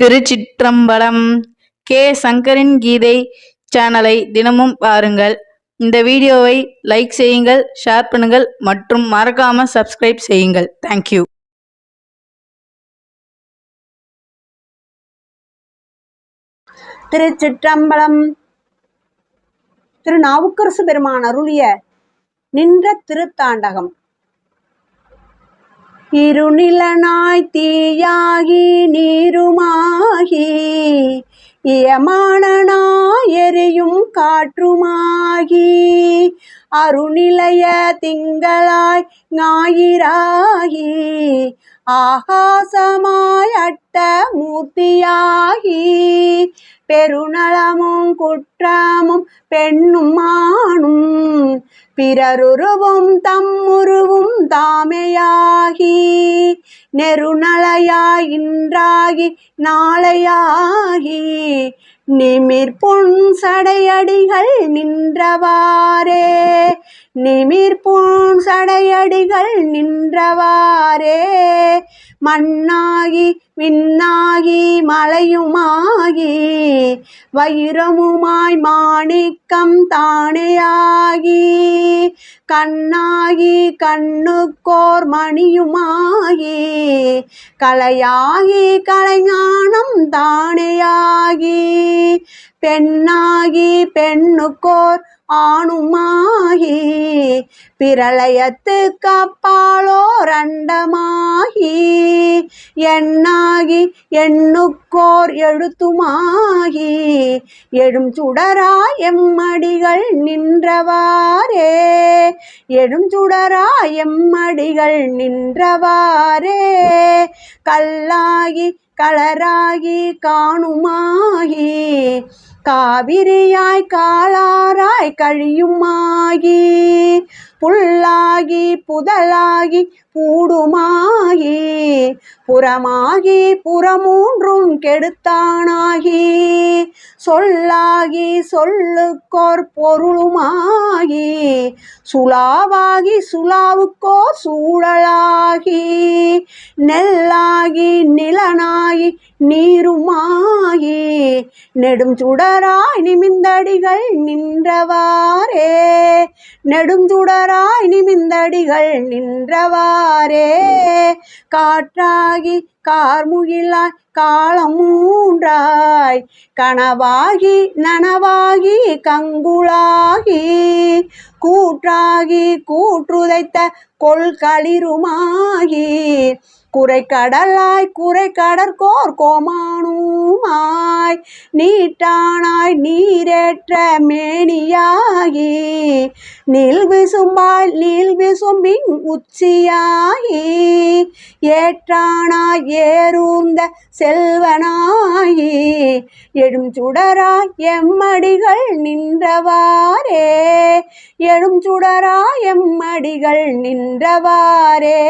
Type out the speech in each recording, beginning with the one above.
திருச்சிற்றம்பலம் K. சங்கரின் கீதை சேனலை தினமும் பாருங்கள். இந்த வீடியோவை லைக் செய்யுங்கள் ஷேர் பண்ணுங்கள் மற்றும் மறக்காம சப்ஸ்கிரைப் செய்யுங்கள். தேங்க்யூ திருச்சிற்றம்பலம் திருநாவுக்கரசு பெருமான் அருளிய நின்ற திருத்தாண்டகம். இருநிலனாய் தீயாகி நீருமாகி இயமானனாய் எரியும் காற்றுமாகி. அருநிலைய திங்களாய் ஞாயிறாகி ஆகாசமாய் அட்ட மூர்த்தியாகி பெருநலமும் குற்றமும் பெண்ணும் மானும் பிறருருவும் தம்முருவும் தாமையாகி நெருநலையாய் இன்றாகி நாளையாகி நிமிர் பொன் சடையடிகள் நின்றவாறே. நிமிர் பொன் சடையடிகள் நின்றவாறே. மண்ணாகி விண்ணாகி மலையுமாகி வைரமுமாய் மாணிக்கம் தானேயாகி கண்ணாகி கண்ணுக்கோர் மணியுமாகி கலையாகி கலைஞானம் தானேயாகி பெண்ணாகி பெண்ணுக்கோர் ஆணுமாகி பிரளயத்துக்கு அப்பாலோ ரண்டமாகி எண்ணாகி எண்ணுக்கோர் எழுத்துமாகி எழும் சுடராய் எம்மடிகள் நின்றவாறே. எழும் சுடராய் எம்மடிகள் நின்றவாறே. கல்லாகி களராகி காணுமாகி காவிரியாய் காளாராய் கழியுமாகி புல்லாகி புதலாகி பூடுமாகி புறமாகி புறமூன்றும் கெடுத்தானாகி சொல்லாகி சொல்லுக்கோர் பொருளுமாகி சுலாவாகி சுலாவுக்கோர் சூழலாகி நெல்லாகி நிலனாகி நீருமாகி நெடும் சுடராய் நிமிந்தடிகள் நின்றவாரே நெடுஞ்சுடராய் நிமிந்தடிகள் நின்றவாறே. காற்றாகி கார்முகிலாய் காலம் மூன்றாய். கனவாகி நனவாகி கங்குளாகி கூற்றாகி கூற்றுதைத்த கொள்களிருமாகி குறை கடலாய் குறை கடற்கோர் கோமானுமாய். நீட்டானாய் நீரேற்ற மேனியாகி. நில்விசும்பாய் விசும்பால் உச்சியாகி. ஏற்றானாய் ஏறூர்ந்த செல்வனாயி எழும் சுடரா எம்மடிகள் நின்றவாரே எழும் சுடரா எம்மடிகள் நின்றவாரே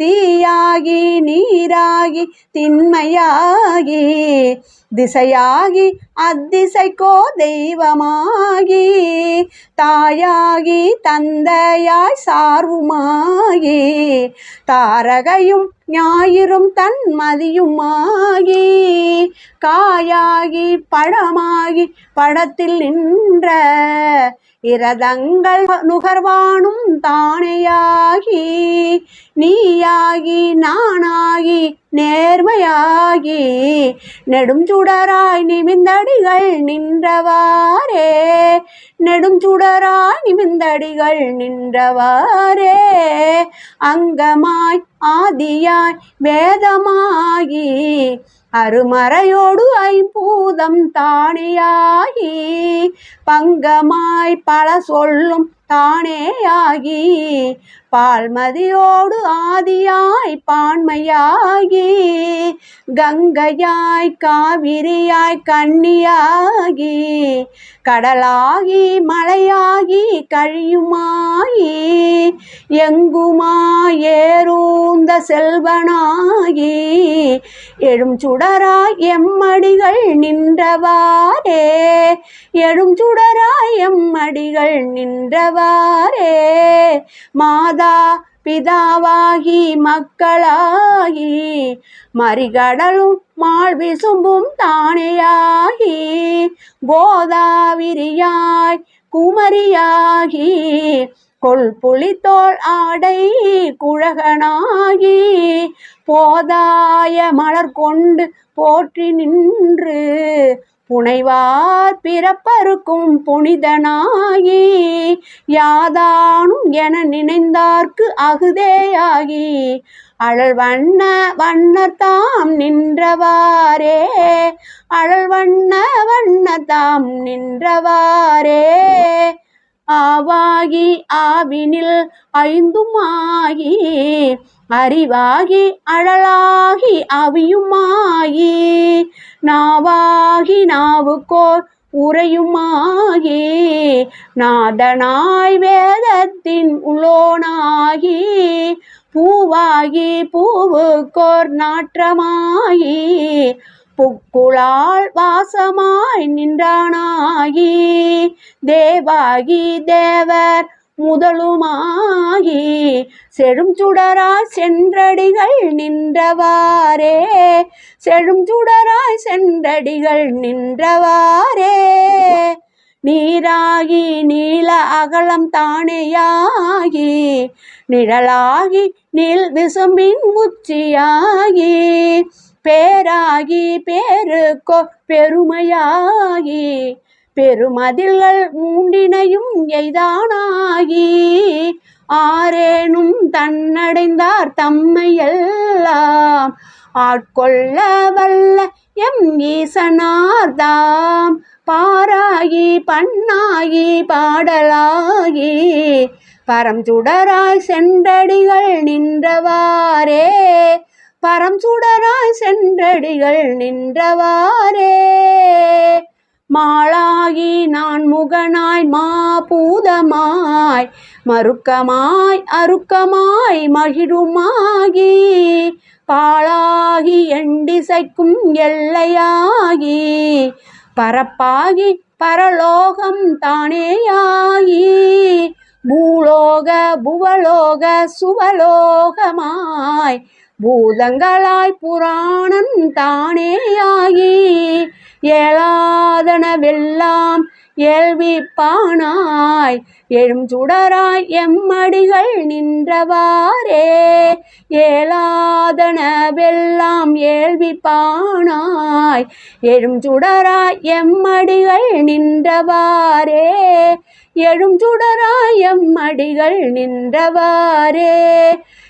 தீயாகி நீராகி திண்மையாகி திசையாகி அத்திசைக்கோ தெய்வமாகி தாயாகி தந்தையாய் சார்வுமாகி தாரகையும் ஞாயிறும் தன் மதியுமாகி காயாகி பழமாகி படத்தில் நின்ற இரதங்கள் நுகர்வானும் தானையாகி நீயாகி நானாகி நேர்மையாகி நெடும் சுடராய் நிமிந்தடிகள் நின்றவாரே நெடும் சுடராய் நிமிந்தடிகள் நின்றவாரே அங்கமாய் ஆதியாய் வேதமாகி அருமறையோடு ஐம்பூதம் தானேயாகி பங்கமாய் பல சொல்லும் தானேயாகி பால்மதியோடு ஆதியாய் பான்மையாகி கங்கையாய் காவிரியாய் கண்ணியாகி கடலாகி மலையாகி கழியுமாயி எங்குமாய் ஏறூந்த செல்வனாகி எழும் சுடராய் எம்மடிகள் நின்றவாரே எழும் சுடராய் எம்மடிகள் நின்றவாரே மாதா பிதாவாகி மக்களாகி மறிகடலும் மால் விசும்பும் தானேயாகி கோதாவிரியாய் குமரியாகி கொள் புலித்தோள் ஆடை குழகனாகி போதாய மலர் கொண்டு போற்றி நின்று புனைவார் பிறப்பருக்கும் புனிதனாகி யாதானும் என நினைந்தார்க்கு அகுதேயாகி அழல் வண்ண வண்ணத்தாம் நின்றவாரே அழல் வண்ண வண்ணத்தாம் நின்றவாரே ஆவாகி ஆவினில் ஐந்துமாகி அறிவாகி அழலாகி அவியுமாகி நாவாகி நாவுக்கோர் உரையுமாகி நாதனாய் வேதத்தின் உளோனாகி பூவாகி பூவுக்கோர் நாற்றமாகி புக்குளால் வாசமாய் நின்றானாகி தேவாகி தேவர் முதலுமாகி செழும் சுடராய் சென்றடிகள் நின்றவாரே செழும் சுடராய் சென்றடிகள் நின்றவாரே நீராகி நீல அகலம் தானேயாகி. நிழலாகி நீல் விசும்பின் உச்சியாகி. பேராகி பேருக்கோ பெருமையாகி பெருமதில்கள் மூண்டினையும் எய்தானாகி ஆரேனும் தன்னடைந்தார் தம்மையெல்லாம் ஆட்கொள்ள வல்ல எம் ஈசனார்தாம் பாராகி பண்ணாகி பாடலாகி பரம் சுடராய் சென்றடிகள் நின்றவாரே பரம் சுடராய் சென்றடிகள் நின்றவாரே மாளாகி நான் முகனாய் மாபூதமாய் மறுக்கமாய் அருக்கமாய் மகிழுமாகி பாழாகி எண்டிசைக்கும் எல்லையாகி பரப்பாகி பரலோகம் தானேயாகி பூலோக புவலோக சுவலோகமாய் பூதங்களாய் புராணம் தானேயாகி ஏலாதனவெல்லாம் ஏழ்விப்பானாய். எழும் சுடராய் எம்மடிகள் நின்றவாறே ஏலாதனவெல்லாம் ஏழ்விப்பானாய். எழும் சுடராய் எம்மடிகள் நின்றவாறே எழும் சுடராய் எம்மடிகள் நின்றவாறே